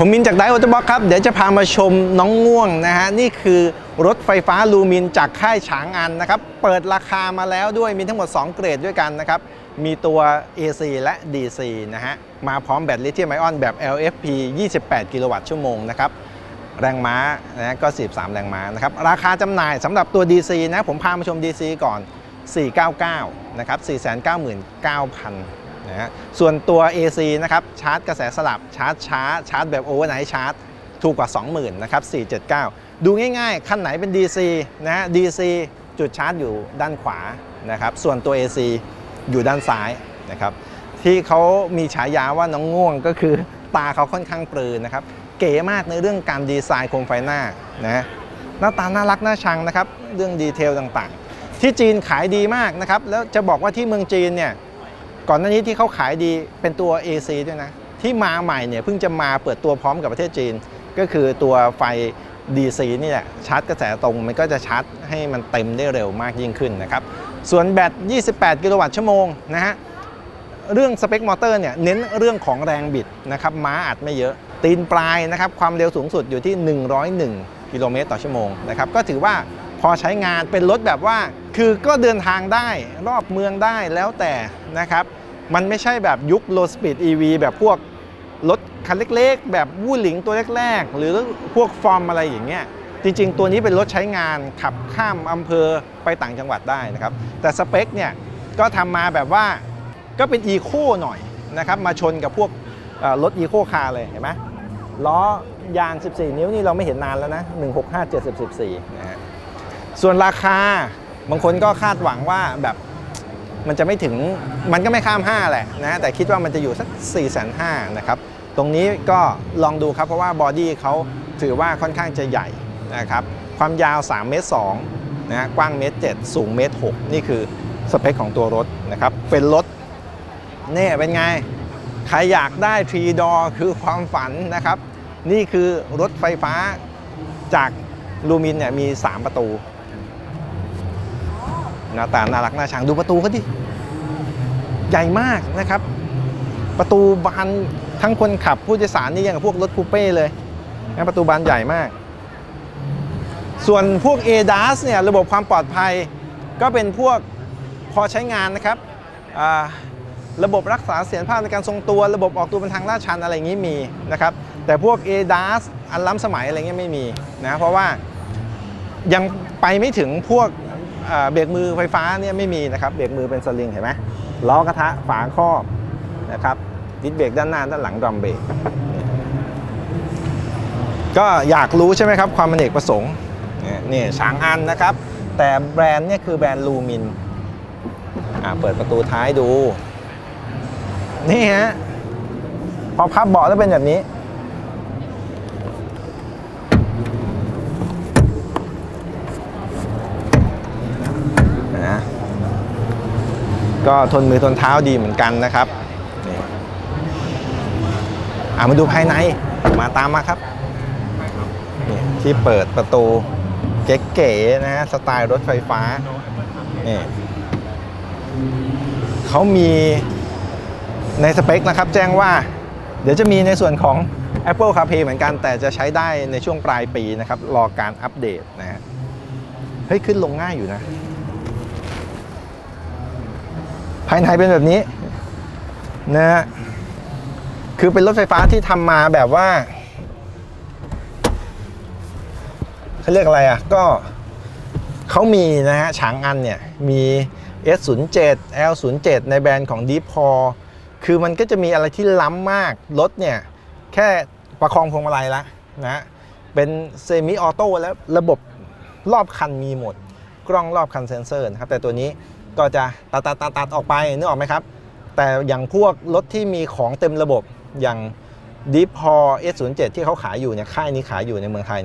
ผมมินจากไดโอเตบ็อกครับ เดี๋ยวจะพามาชมน้องง่วงนะฮะ นี่คือรถไฟฟ้าลูมินจากค่ายฉางอันนะครับ เปิดราคามาแล้วด้วยมีทั้งหมด 2 เกรดด้วยกันนะครับ มีตัว AC และ DC นะฮะ มาพร้อมแบตลิเธียมไอออนแบบ LFP 28 กิโลวัตต์ชั่วโมงนะครับ แรงม้านะก็43แรงม้านะครับ ราคาจำหน่ายสำหรับตัว DC นะ ผมพามาชม DC ก่อน 499 นะครับ 499,000 นะฮะส่วนตัว AC นะครับชาร์จกระแสสลับชาร์จช้าชาร์จแบบโอเวอร์ไนท์ชาร์จถูกกว่า 20,000นะครับ479 ดูง่ายๆ คันไหนเป็น DC นะฮะ DC จุดชาร์จอยู่ด้านขวานะครับส่วนตัว AC อยู่ด้านซ้ายนะครับที่เขามีฉายาว่าน้องง่วงก็คือตาเขาค่อนข้างปรือนะครับเก๋มากในเรื่องการดีไซน์โคมไฟหน้านะหน้าตาน่ารักน่าชังนะครับเรื่องดีเทลต่างๆ ที่จีนขายดีมากนะครับแล้วจะบอกว่าที่เมืองจีนเนี่ย ก่อนหน้านี้ที่เขาขายดีเป็นตัว AC ด้วยนะ ที่มาใหม่เนี่ยเพิ่งจะมาเปิดตัวพร้อมกับประเทศจีน ก็คือตัวไฟ DC นี่แหละชาร์จกระแสตรงมันก็จะชาร์จให้มันเต็มได้เร็วมากยิ่งขึ้นนะครับ ส่วนแบต 28 กิโลวัตต์ชั่วโมงนะฮะเรื่องสเปคมอเตอร์เนี่ยเน้นเรื่องของแรงบิดนะครับม้าอัดไม่เยอะ ตีนปลายนะครับความเร็วสูงสุดอยู่ที่ 101 กิโลเมตรต่อชั่วโมงนะครับก็ถือว่าพอใช้งานเป็นรถแบบว่า คือก็เดินทางได้รอบเมืองได้แล้วแต่นะครับ มันไม่ใช่แบบยุค low speed EV แบบพวกรถคันเล็กๆ แบบวู่หลิงตัวแรกๆ หรือพวกฟอร์มอะไรอย่างเงี้ยจริง ๆ ตัวนี้เป็นรถใช้งานขับข้ามอำเภอไปต่างจังหวัดได้นะครับ แต่สเปคเนี่ยก็ทำมาแบบว่าก็เป็นอีโคหน่อยนะครับมาชนกับพวกรถอีโคคาร์เลยเห็นไหมล้อยาง 14 นิ้วนี่เราไม่เห็นนานแล้วนะ 165 70 14นะฮะส่วนราคาบางคนก็คาดหวังว่าแบบ มันจะไม่ถึงมันก็ไม่ข้าม 5 แหละนะแต่คิดว่ามันจะอยู่สัก4 5 0 0 0นะครับ ตรงนี้ก็ลองดูครับ เพราะว่าบอดี้เขาถือว่าค่อนข้างจะใหญ่นะครับ ความยาว3เมตร2นะฮะกว้างเมตร7สูงเมตร6นี่คือสเปคของตัวรถนะครับ เป็นรถนี่เป็นไง ใครอยากได้ทรีดอคือความฝันนะครับ นี่คือรถไฟฟ้าจากลูมินเนี่ยมี 3 ประตู หน้าตาน่ารักน่าชังดูประตูเขาดิ ใหญ่มากนะครับ ประตูบานทั้งคนขับผู้โดยสารนี่ยังกับพวกรถคูเป้เลยนะประตูบานใหญ่มาก ส่วนพวก ADAS เนี่ยระบบความปลอดภัยก็เป็นพวกพอใช้งานนะครับระบบรักษาเสถียรภาพในการทรงตัว ระบบออกตัวเป็นทางลาดชันอะไรอย่างนี้มีนะครับ แต่พวก ADAS อันล้ำสมัยอะไรเงี้ยไม่มีนะเพราะว่ายังไปไม่ถึงพวก เบรกมือไฟฟ้าเนี่ยไม่มีนะครับเบรกมือเป็นสลิงเห็นไหมล้อกระทะฝาครอบนะครับดิสเบรกด้านหน้าด้านหลังดรัมเบรกก็อยากรู้ใช่ไหมครับ ความเป็นเอกประสงค์เนี่ยนี่ช้างอันนะครับ แต่แบรนด์เนี่ยคือแบรนด์ลูมินอ่าเปิดประตูท้ายดู นี่ฮะพอพับเบาะแล้วเป็นแบบนี้ ก็ทนมือทนเท้าดีเหมือนกันนะครับอะมาดูภายในมาตามมาครับนี่ที่เปิดประตูเก๋ๆนะฮะสไตล์รถไฟฟ้านี่เขามีในสเปคนะครับ แจ้งว่า เดี๋ยวจะมีในส่วนของ Apple CarPlay เหมือนกัน แต่จะใช้ได้ในช่วงปลายปีนะครับ รอการอัปเดตนะฮะเฮ้ย ขึ้นลงง่ายอยู่นะ ภายในเป็นแบบนี้นะฮะคือเป็นรถไฟฟ้าที่ทำมาแบบว่าเขาเรียกอะไรอะ ก็เขามีนะฮะฉางอันเนี่ย มี S07 L07 ในแบรนด์ของ Deep p o คือมันก็จะมีอะไรที่ล้ำมาก รถเนี่ย แค่ประคองพวงมาลัยละนะเป็นเซมิออโต้แล้วระบบรอบคันมีหมด กล้องรอบคันเซ็นเซอร์นะครับ แต่ตัวนี้ ก็จะตัดตัดตัดตัดออกไปนึกออกไหมครับ แต่อย่างพวกรถที่มีของเต็มระบบอย่าง Deep p o S07 ที่เขาขายอยู่เนี่ยค่ายนี้ขายอยู่ในเมืองไทย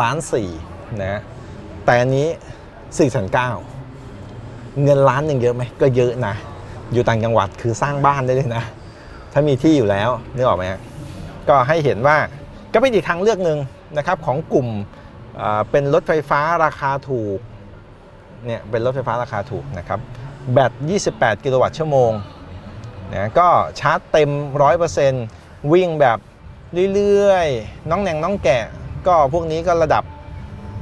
ล้านสี่นะแต่อันนี้4ี่แสนเก้าเงินล้านหนึ่งเยอะไหมก็เยอะนะ อยู่ต่างจังหวัดคือสร้างบ้านได้เลยนะ ถ้ามีที่อยู่แล้วนึกออกไหมก็ให้เห็นว่าก็เป็นอีกทางเลือกหนึ่งนะครับของกลุ่มเป็นรถไฟฟ้าราคาถูก เนี่ยเป็นรถไฟฟ้าราคาถูกนะครับแบต 28 กิโลวัตต์ชั่วโมงนะก็ชาร์จเต็ม 100%วิ่งแบบเรื่อยๆ น้องแหน่งน้องแกะ ก็พวกนี้ก็ระดับ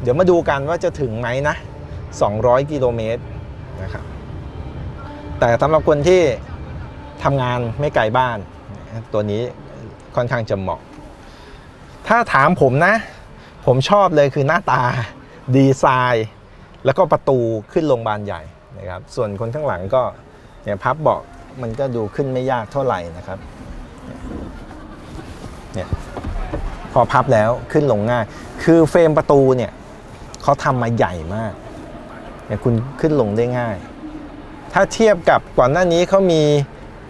เดี๋ยวมาดูกันว่าจะถึงไหมนะ 200 กิโลเมตรนะครับแต่สำหรับคนที่ทำงานไม่ไกลบ้าน ตัวนี้ค่อนข้างจะเหมาะ ถ้าถามผมนะ ผมชอบเลยคือหน้าตาดีไซน์ แล้วก็ประตูขึ้นโรงพยาบาลใหญ่นะครับ ส่วนคนข้างหลังก็เนี่ยพับเบาะมันก็ดูขึ้นไม่ยากเท่าไหร่นะครับเนี่ยพอพับแล้วขึ้นลงง่าย คือเฟรมประตูเนี่ยเขาทำมาใหญ่มากเนี่ยคุณขึ้นลงได้ง่าย ถ้าเทียบกับก่อนหน้านี้เขามี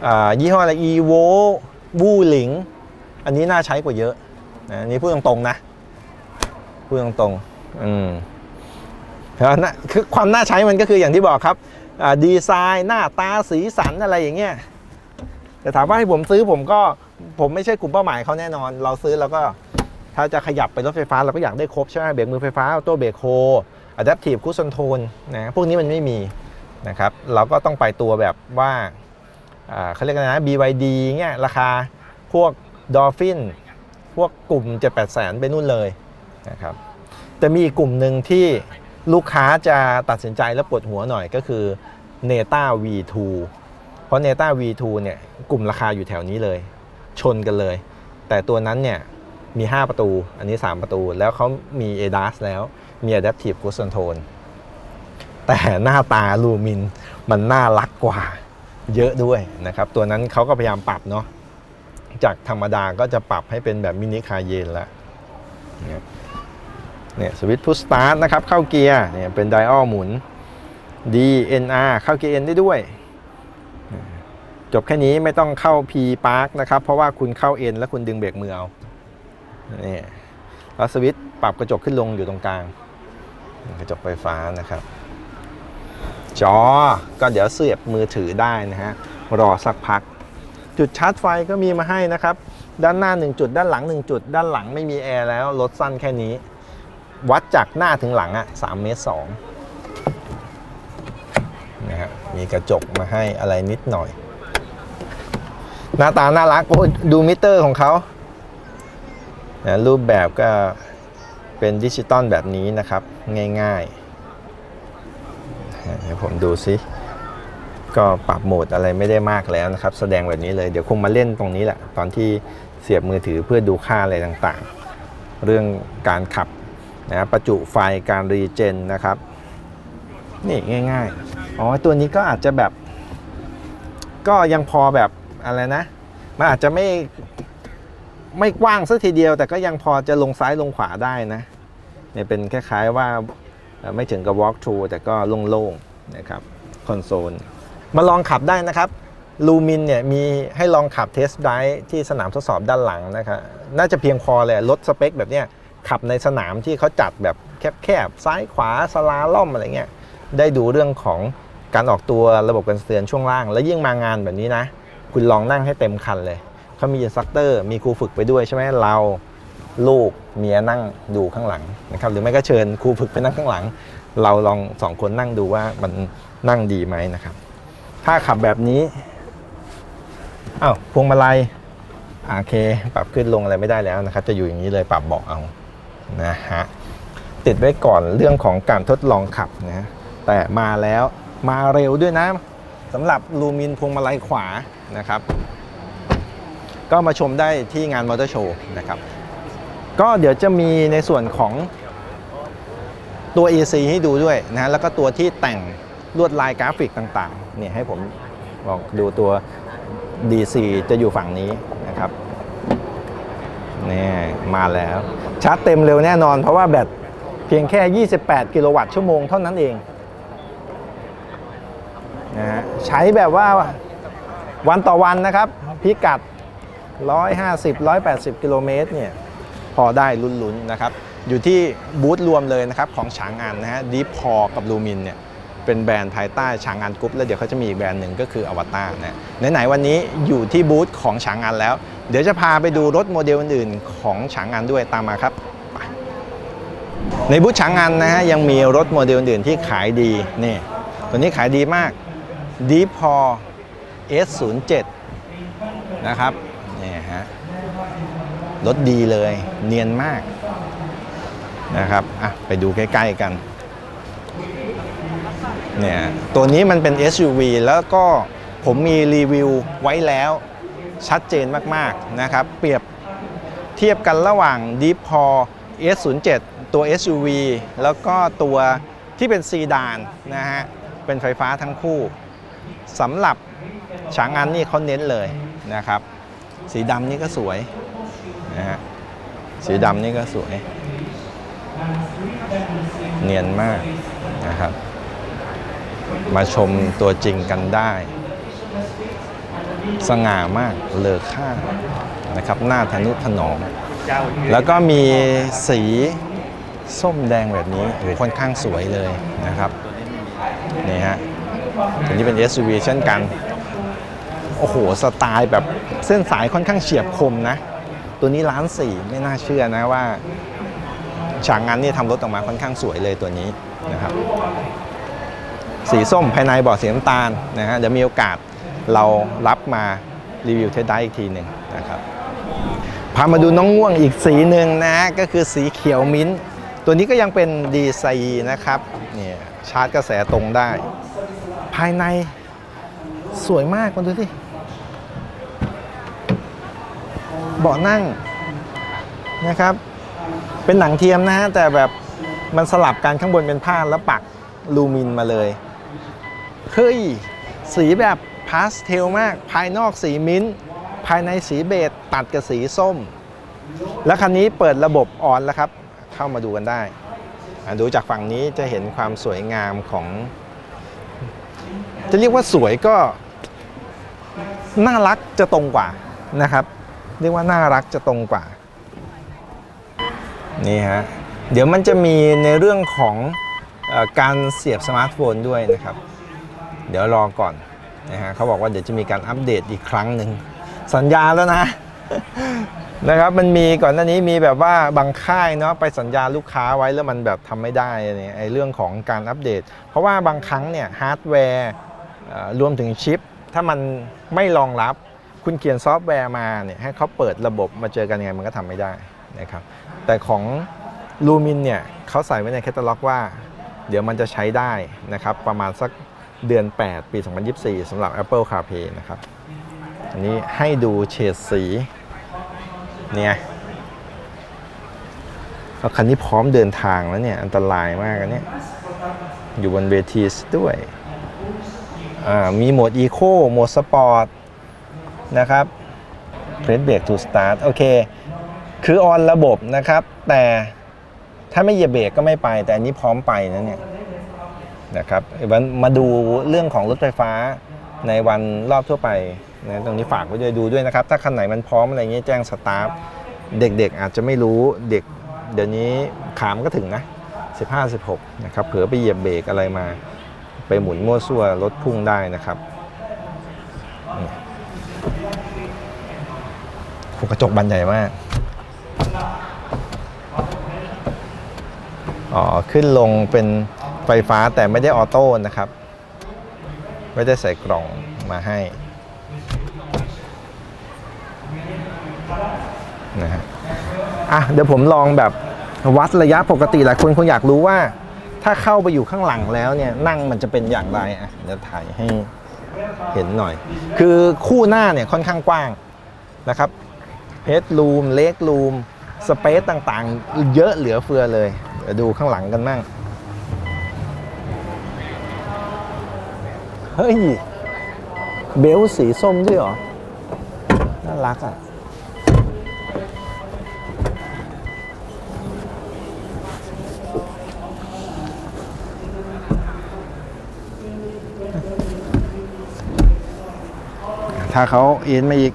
อ่ายี่ห้ออะไร evo วูหลิง อันนี้น่าใช้กว่าเยอะนะนนี้พูดตรงๆนะ พูดตรงๆอืม คือความน่าใช้มันก็คืออย่างที่บอกครับดีไซน์หน้าตาสีสันอะไรอย่างเงี้ยแต่ถามว่าให้ผมซื้อผมก็ผมไม่ใช่กลุ่มเป้าหมายเขาแน่นอน เราซื้อแล้วก็ถ้าจะขยับไปรถไฟฟ้าเราก็อยากได้ครบใช่ไหมเบรกมือไฟฟ้าออโต้เบรกโฮอะดัพทีฟคู i อนโทนนะพวกนี้มันไม่มีนะครับเราก็ต้องไปตัวแบบว่าเขาเรียกอะไรนะ BYD เงี้ยราคาพวก Dolphin พวกกลุ่ม 7 8แสนไปนู่นเลยนะครับแต่มีอีกกลุ่มหนึ่งที่ ลูกค้าจะตัดสินใจแล้วปวดหัวหน่อยก็คือ Neta V2 เพราะ Neta V2 เนี่ยกลุ่มราคาอยู่แถวนี้เลย ชนกันเลย แต่ตัวนั้นเนี่ยมี 5 ประตู อันนี้ 3 ประตู แล้วเขามี ADAS แล้ว มี Adaptive Cruise Control แต่หน้าตาลูมินมันน่ารักกว่าเยอะด้วยนะครับ ตัวนั้นเขาก็พยายามปรับเนาะ จากธรรมดาก็จะปรับให้เป็นแบบมินิคาเยนแล้ว เนี่ยสวิตช์พุชสตาร์ทนะครับเข้าเกียร์เนี่ยเป็นไดออลหมุน DNR เข้าเกียร์ N ได้ด้วย จบแค่นี้ไม่ต้องเข้า P Park นะครับ เพราะว่าคุณเข้า N แล้วคุณดึงเบรกมือเอานี่แล้วสวิตช์ปรับกระจกขึ้นลงอยู่ตรงกลาง กระจกไฟฟ้านะครับ จอก็เดี๋ยวเสียบมือถือได้นะฮะ รอสักพัก จุดชาร์จไฟก็มีมาให้นะครับ ด้านหน้า 1 จุด ด้านหลัง 1 จุด ด้านหลังไม่มีแอร์แล้วรถสั้นแค่นี้ วัดจากหน้าถึงหลังอะ3เมตร2นะฮะมีกระจกมาให้อะไรนิดหน่อย หน้าตาน่ารักโอ้ดูมิเตอร์ของเขานะรูปแบบก็เป็นดิจิตอลแบบนี้นะครับ ง่ายๆเดี๋ยวผมดูซิ ก็ปรับโหมดอะไรไม่ได้มากแล้วนะครับ แสดงแบบนี้เลยเดี๋ยวคงมาเล่นตรงนี้แหละ ตอนที่เสียบมือถือเพื่อดูค่าอะไรต่างๆ เรื่องการขับ นะประจุไฟการรีเจนนะครับ นี่ง่ายๆ อ๋อตัวนี้ก็อาจจะแบบ ก็ยังพอแบบอะไรนะ มันอาจจะไม่ไม่กว้างสักทีเดียว แต่ก็ยังพอจะลงซ้ายลงขวาได้นะเนี่ยเป็นคล้าย ๆว่าไม่ถึงกับ walk through แต่ก็โล่งๆนะครับคอนโซลมาลองขับได้นะครับลูมินเนี่ยมีให้ลองขับเทสไดที่สนามทดสอบด้านหลังนะครับน่าจะเพียงพอเลยรถสเปคแบบเนี้ย ขับในสนามที่เขาจัดแบบแคบๆซ้ายขวาสลาล่อมอะไรเงี้ยได้ดูเรื่องของการออกตัวระบบการเตือนช่วงล่าง แล้วยิ่งมางานแบบนี้นะ คุณลองนั่งให้เต็มคันเลยเขามีอินสตรัคเตอร์มีครูฝึกไปด้วยใช่ไหมเราลูกเมียนั่งดูข้างหลังนะครับหรือไม่ก็เชิญครูฝึกไปนั่งข้างหลัง เราลองสองคนนั่งดูว่ามันนั่งดีไหมนะครับ ถ้าขับแบบนี้อ้าวพวงมาลัยโอเค ปรับขึ้นลงอะไรไม่ได้แล้วนะครับ จะอยู่อย่างนี้เลยปรับเบาะเอา นะฮะติดไว้ก่อนเรื่องของการทดลองขับนะแต่มาแล้วมาเร็วด้วยนะสำหรับลูมินพวงมาลัยขวานะครับ ก็มาชมได้ที่งานมอเตอร์โชว์นะครับ ก็เดี๋ยวจะมีในส่วนของตัว AC ให้ดูด้วยนะแล้วก็ตัวที่แต่งลวดลายกราฟิกต่างๆเนี่ยให้ผมบอกดูตัว DC จะอยู่ฝั่งนี้นะครับ นี่มาแล้ว ชาร์จเต็มเร็วแน่นอน เพราะว่าแบตเพียงแค่ 28 กิโลวัตต์ชั่วโมงเท่านั้นเองนะฮะใช้แบบว่าวันต่อวันนะครับ พิกัด 150 180 กิโลเมตรเนี่ยพอได้ลุ้นๆนะครับ อยู่ที่บูธรวมเลยนะครับของฉางอันนะฮะดีพอกับลูมินเนี่ย เป็นแบรนด์ภายใต้ฉางอันกรุ๊ปแล้วเดี๋ยวเขาจะมีอีกแบรนด์หนึ่งก็คืออวตารนะไหนๆวันนี้อยู่ที่บูธของฉางอันแล้ว เดี๋ยวจะพาไปดูรถโมเดลอื่นๆของฉางอันด้วยตามมาครับไปในบูธฉางอันนะฮะยังมีรถโมเดลอื่นๆที่ขายดีนี่ตัวนี้ขายดีมากดีพอ S07 นะครับนี่ฮะรถดีเลยเนียนมากนะครับอะไปดูใกล้ ๆ กัน เนี่ยตัวนี้มันเป็น SUV แล้วก็ผมมีรีวิวไว้แล้วชัดเจนมากๆนะครับ เปรียบเทียบกันระหว่าง Deep p o S07 ตัว SUV แล้วก็ตัวที่เป็นซีดานนะฮะ เป็นไฟฟ้าทั้งคู่สำหรับฉางอันนี่เขาเน้นเลยนะครับ สีดำนี่ก็สวยนะฮะสีดำนี่ก็สวย เนียนมากนะครับ มาชมตัวจริงกันได้ สง่ามากเลอค่านะครับหน้าทนุถนอมแล้วก็มีสีส้มแดงแบบนี้โอ้โหค่อนข้างสวยเลยนะครับนี่ฮะตัวนี้เป็น SUV เช่นกัน โอ้โห สไตล์แบบเส้นสายค่อนข้างเฉียบคมนะ ตัวนี้ล้านสี่ไม่น่าเชื่อนะว่า ฉางงานนี่ทำรถออกมาค่อนข้างสวยเลยตัวนี้นะครับ สีส้มภายในเบาะสีน้ำตาลนะฮะเดี๋ยวมีโอกาสเรารับมารีวิวเทสได้อีกทีหนึ่งนะครับพามาดูน้องง่วงอีกสีหนึ่งนะก็คือสีเขียวมิ้นท์ตัวนี้ก็ยังเป็นดีไซน์นะครับเนี่ยชาร์จกระแสตรงได้ ภายในสวยมากมาดูสิเบาะนั่งนะครับ เป็นหนังเทียมนะฮะแต่แบบมันสลับกันข้างบนเป็นผ้าแล้วปักลูมินมาเลย เฮ้ย สีแบบพาสเทลมาก ภายนอกสีมิ้นท์ภายในสีเบจตัดกับสีส้ม แล้วคันนี้เปิดระบบออนแล้วครับ เข้ามาดูกันได้ ดูจากฝั่งนี้จะเห็นความสวยงามของ จะเรียกว่าสวยก็ น่ารักจะตรงกว่านะครับ เรียกว่าน่ารักจะตรงกว่า นี่ฮะ เดี๋ยวมันจะมีในเรื่องของ การเสียบสมาร์ทโฟนด้วยนะครับ เดี๋ยวรอก่อนนะฮะเขาบอกว่าเดี๋ยวจะมีการอัปเดตอีกครั้งหนึ่งสัญญาแล้วนะนะครับมันมีก่อนหน้านี้มีแบบว่าบางค่ายเนาะไปสัญญาลูกค้าไว้แล้วมันแบบทำไม่ได้เนี่ยไอ้เรื่องของการอัปเดต เพราะว่าบางครั้งเนี่ยฮาร์ดแวร์รวมถึงชิป ถ้ามันไม่รองรับคุณเขียนซอฟต์แวร์มาเนี่ยให้เขาเปิดระบบมาเจอกันยังไงมันก็ทำไม่ได้นะครับแต่ของลูมินเนี่ยเขาใส่ไว้ในแคตตาล็อกว่า เดี๋ยวมันจะใช้ได้นะครับ ประมาณสักเดือน 8 ปี 2024สำหรับ Apple CarPlay นะครับ อันนี้ให้ดูเฉดสีเนี่ยคันนี้พร้อมเดินทางแล้วเนี่ย อันตรายมากอันเนี้ยอยู่บนเวทีด้วย มีโหมด Eco โหมด Sport นะครับ Press Brake to Start โอเค คือออนระบบนะครับ แต่ ถ้าไม่เหยียบเบรกก็ไม่ไป แต่อันนี้พร้อมไปนะเนี่ยนะครับมาดูเรื่องของรถไฟฟ้าในวันรอบทั่วไปนะตรงนี้ฝากไว้ด้วยดูด้วยนะครับ ถ้าคันไหนมันพร้อมอะไรเงี้ยแจ้งสตาฟเด็กๆอาจจะไม่รู้เด็ก เดี๋ยวนี้ขามก็ถึงนะ 15 16 นะครับเผื่อไปเหยียบเบรกอะไรมา ไปหมุนมั่วซั่วรถพุ่งได้นะครับกระจกบานใหญ่มาก อ๋อขึ้นลงเป็นไฟฟ้าแต่ไม่ได้ออโต้นะครับ ไม่ได้ใส่กล่องมาให้นะฮะอะเดี๋ยวผมลองแบบวัดระยะปกติหลายคนคงอยากรู้ว่า ถ้าเข้าไปอยู่ข้างหลังแล้วเนี่ยนั่งมันจะเป็นอย่างไรอะเดี๋ยวถ่ายให้เห็นหน่อย คือคู่หน้าเนี่ยค่อนข้างกว้างนะครับเฮดรูมเล็กรูมสเปซต่างๆ เยอะเหลือเฟือเลย เดี๋ยวดูข้างหลังกันมั่ง เฮ้ย เบลต์สีส้มด้วยเหรอ น่ารักอะ ถ้าเขาเอ็นมาอีก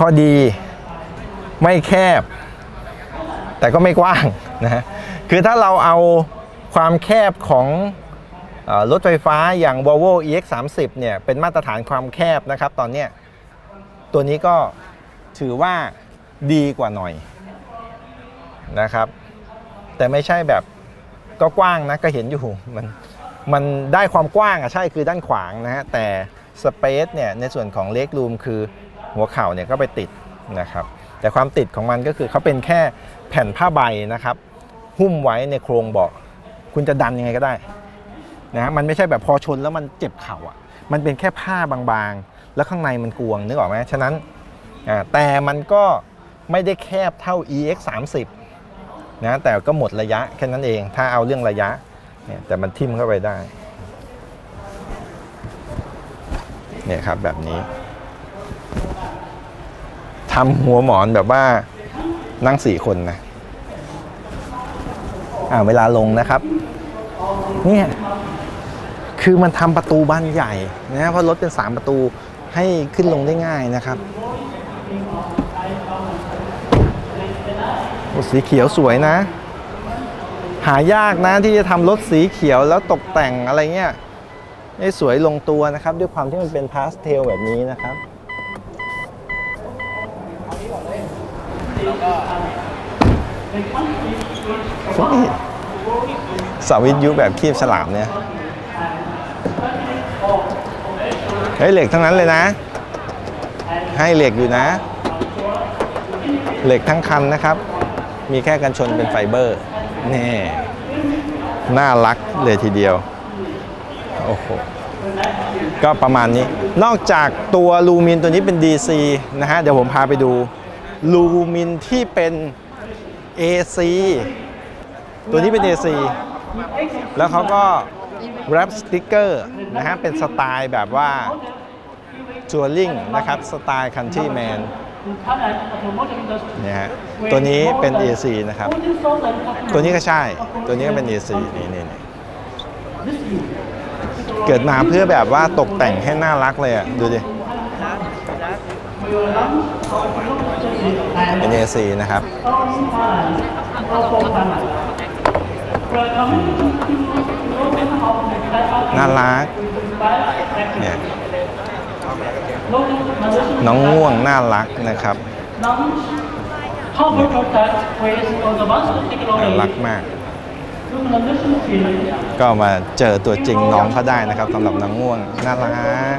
พอดีไม่แคบ แต่ก็ไม่กว้างนะฮะคือถ้าเราเอาความแคบของรถไฟฟ้าอย่าง Volvo EX30 เนี่ยเป็นมาตรฐานความแคบนะครับ ตอนนี้ตัวนี้ก็ถือว่าดีกว่าหน่อยนะครับ แต่ไม่ใช่แบบก็กว้างนะก็เห็นอยู่มันมันได้ความกว้างอะใช่คือด้านขวางนะฮะแต่สเปซเนี่ยในส่วนของเล็กรูมคือ หัวเข่าเนี่ยก็ไปติดนะครับ แต่ความติดของมันก็คือเขาเป็นแค่แผ่นผ้าใบนะครับ หุ้มไว้ในโครงเบาะคุณจะดันยังไงก็ได้นะฮะมันไม่ใช่แบบพอชนแล้วมันเจ็บเข่าอะ มันเป็นแค่ผ้าบางๆ แล้วข้างในมันกวงนึกออกไหมฉะนั้นอ่าแต่มันก็ไม่ได้แคบเท่า EX 30นะแต่ก็หมดระยะแค่นั้นเอง ถ้าเอาเรื่องระยะเนี่ยแต่มันทิ่มเข้าไปได้เนี่ยครับแบบนี้ ทำหัวหมอนแบบว่านั่งสี่คนนะ อ่าเวลาลงนะครับ เนี่ยคือมันทำประตูบานใหญ่นะเพราะรถเป็น3ประตูให้ขึ้นลงได้ง่ายนะครับโอ้สีเขียวสวยนะ หายากนะที่จะทำรถสีเขียวแล้วตกแต่งอะไรเงี้ยให้สวยลงตัวนะครับ ด้วยความที่มันเป็นพาสเทลแบบนี้นะครับ นี่สวิตยุแบบคีบฉลามเนี่ย เฮ้ยเหล็กทั้งนั้นเลยนะ ให้เหล็กอยู่นะ เหล็กทั้งคันนะครับ มีแค่กันชนเป็นไฟเบอร์ นี่ น่ารักเลยทีเดียว โอ้โห ก็ประมาณนี้ นอกจากตัวลูมินตัวนี้เป็น DC นะฮะ เดี๋ยวผมพาไปดู ลูมินที่เป็น AC ตัวนี้เป็น AC แล้วเขาก็แรปสติกเกอร์นะฮะ เป็นสไตล์แบบว่าจัวริงนะครับ สไตล์คันทรีแมนเนี่ยฮะตัวนี้เป็น AC นะครับ ตัวนี้ก็ใช่ ตัวนี้ก็เป็น AC นี่นี่นี่เกิดมาเพื่อแบบว่าตกแต่งให้น่ารักเลยอะ ดูดิ เป็น AC นะครับน่ารักเนี่ยน้องง่วงน่ารักนะครับน่ารักมาก ก็มาเจอตัวจริงน้องเขาได้นะครับสำหรับน้องง่วงน่ารัก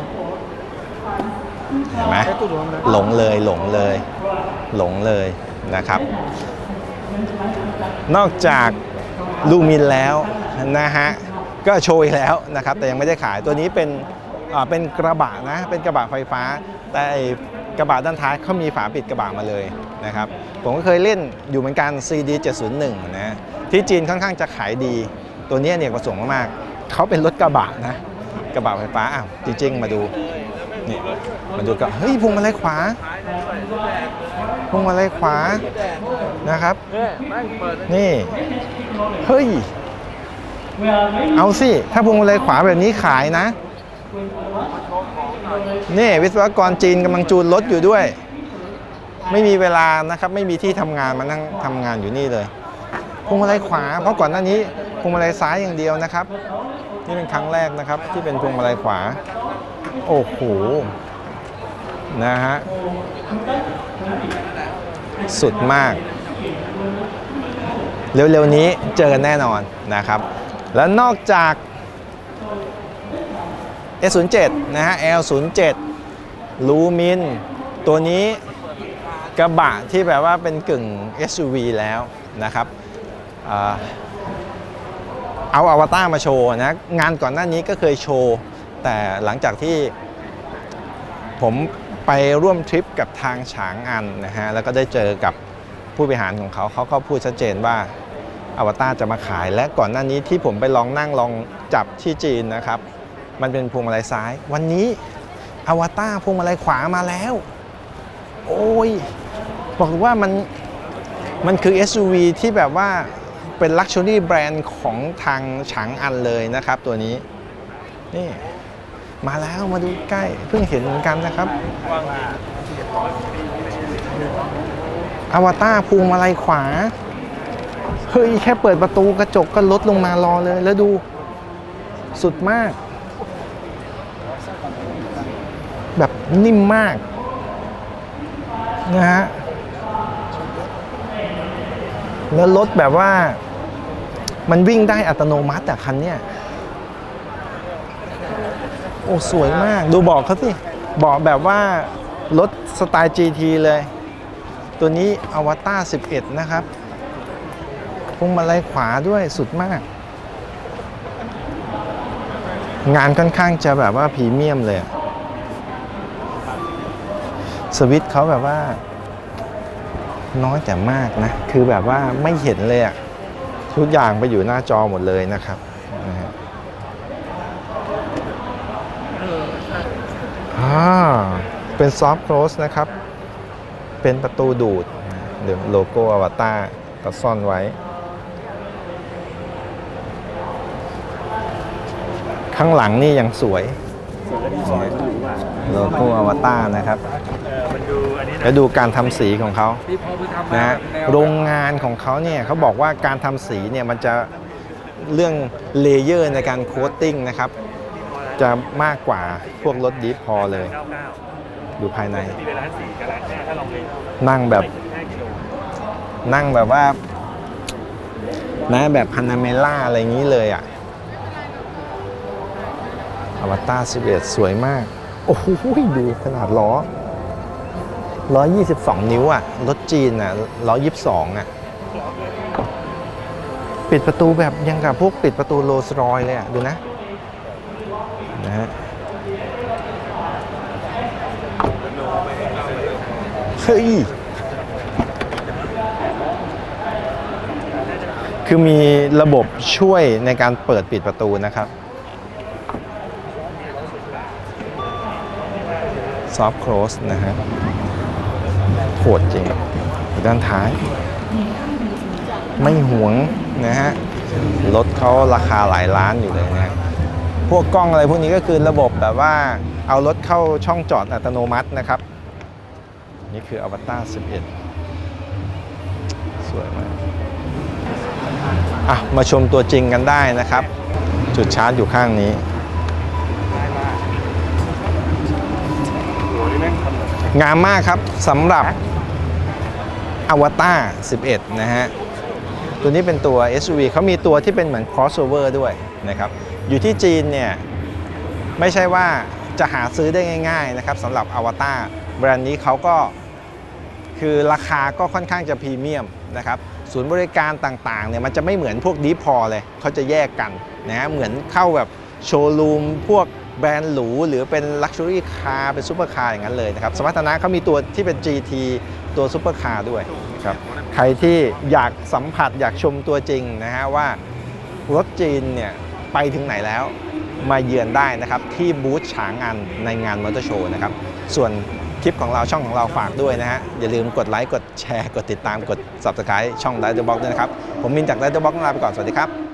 เห็นไหมหลงเลยหลงเลย หลงเลยนะครับ นอกจากลูมินแล้วนะฮะก็โชว์แล้วนะครับ แต่ยังไม่ได้ขายตัวนี้เป็นเป็นกระบะนะ เป็นกระบะไฟฟ้า แต่กระบะด้านท้ายเขามีฝาปิดกระบะมาเลยนะครับ ผมก็เคยเล่นอยู่เหมือนกัน CD 701นะที่จีนค่อนข้างจะขายดี ตัวนี้เนี่ยประสงค์มากๆเขาเป็นรถกระบะนะ กระบะไฟฟ้าอ้าวจริง ๆ มาดู นี่มาดูกันเฮ้ยพวงมาลัยขวาพวงมาลัยขวานะครับ นี่เฮ้ยเอาสิถ้าพวงมาลัยขวาแบบนี้ขายนะนี่วิศวกรจีนกำลังจูนรถอยู่ด้วย ไม่มีเวลานะครับไม่มีที่ทำงานมานั่งทำงานอยู่นี่เลยพวงมาลัยขวา เพราะก่อนหน้านี้พวงมาลัยซ้ายอย่างเดียวนะครับ นี่เป็นครั้งแรกนะครับที่เป็นพวงมาลัยขวา โอ้โห นะฮะ สุดมาก เร็วๆนี้เจอกันแน่นอนนะครับ แล้วนอกจาก S07 นะฮะ L07 ลูมิน ตัวนี้กระบะที่แบบว่าเป็นกึ่ง SUV แล้วนะครับอ่าเอาอวตารมาโชว์นะ งานก่อนหน้านี้ก็เคยโชว์ แต่หลังจากที่ผมไปร่วมทริปกับทางฉางอันนะฮะแล้วก็ได้เจอกับผู้บริหารของเขาเขาก็พูดชัดเจนว่าอวตารจะมาขาย และก่อนหน้านี้ที่ผมไปลองนั่งลองจับที่จีนนะครับ มันเป็นพวงมาลัยซ้าย วันนี้อวตารพวงมาลัยขวามาแล้ว โอ้ยบอกว่ามันมันคือ SUV ที่แบบว่าเป็น Luxury แบรนด์ของทางฉางอันเลยนะครับตัวนี้นี่ มาแล้วมาดูใกล้เพิ่งเห็นเหมือนกันนะครับอวตารพวงมาลัยขวา เฮ้ย แค่เปิดประตูกระจกก็ลดลงมารอเลย แล้วดูสุดมาก แบบนิ่มมาก นะฮะ แล้วรถแบบว่า มันวิ่งได้อัตโนมัติแต่คันเนี้ย อ้สวยมากดูเบอกเขาสิเบอกแบบว่ารถสไตล์ GT เลย ตัวนี้อวตาร11 นะครับพวงมาลัยขวาด้วยสุดมาก งานค่อนข้างจะแบบว่าพรีเมียมเลย สวิตช์เขาแบบว่า น้อยแต่มากนะ คือแบบว่าไม่เห็นเลยอะทุกอย่างไปอยู่หน้าจอหมดเลยนะครับนะฮะ อ่าเป็นซอฟต์โคลสนะครับ เป็นประตูดูดนะเดี๋ยวโลโก้อวตารก็ซ่อนไว้ ข้างหลังนี่ยังสวยโลโก้อวตารนะครับมันดูอันนี้นะแล้วดูการทำสีของเขานะโรงงานของเขาเนี่ยเขาบอกว่าการทำสีเนี่ยมันจะเรื่องเลเยอร์ในการโคตติ้งนะครับ จะมากกว่าพวกรถดีฟพอเลย ดูภายใน นั่งแบบ นั่งแบบว่านะแบบพานาเมล่าอะไรอย่างนี้เลยอะอวตาร11 สวยมาก โอ้โหดูขนาดล้อ 122 นิ้วอะ รถจีนอะ 122 อะ ปิดประตูแบบยังกับพวกปิดประตูโรลส์รอยเลยอะ ดูนะ นะฮะเฮ้ยคือมีระบบช่วยในการเปิดปิดประตูนะครับซอฟ t c ค o สนะฮะโหดจริงด้านท้าย ไม่หวงนะฮะรถเขาราคาหลายล้านอยู่เลยนะฮะ พวกกล้องอะไรพวกนี้ก็คือระบบแบบว่าเอารถเข้าช่องจอดอัตโนมัตินะครับ นี่คืออวตาร11 สวยมากอะมาชมตัวจริงกันได้นะครับ จุดชาร์จอยู่ข้างนี้งทำงามมากครับสำหรับอวตาร11 นะฮะ ตัวนี้เป็นตัว SUV เขามีตัวที่เป็นเหมือน crossover ด้วยนะครับ อยู่ที่จีนเนี่ยไม่ใช่ว่าจะหาซื้อได้ง่าย ๆ นะครับสำหรับอวตารแบรนด์นี้เขาก็คือราคาก็ค่อนข้างจะพรีเมียมนะครับศูนย์บริการต่างๆเนี่ยมันจะไม่เหมือนพวกดีพอเลยเขาจะแยกกันนะฮะเหมือนเข้าแบบโชว์รูมพวกแบรนด์หรูหรือเป็นลักชัวรี่คาร์เป็นซูเปอร์คาร์อย่างนั้นเลยนะครับสมรรถนะเขามีตัวที่เป็น GT ตัวซูเปอร์คาร์ด้วยนะครับใครที่อยากสัมผัสอยากชมตัวจริงนะฮะว่ารถจีนเนี่ย ไปถึงไหนแล้วมาเยือนได้นะครับ ที่บูธฉางอันในงานมอเตอร์โชว์นะครับ ส่วนคลิปของเราช่องของเราฝากด้วยนะฮะ อย่าลืมกดไลค์ กดแชร์ กดติดตามกด subscribe ช่อง d i เดอร์บ็อกด้วยนะครับ ผมมินจาก d i เดอร์บ็อกลาไปก่อน สวัสดีครับ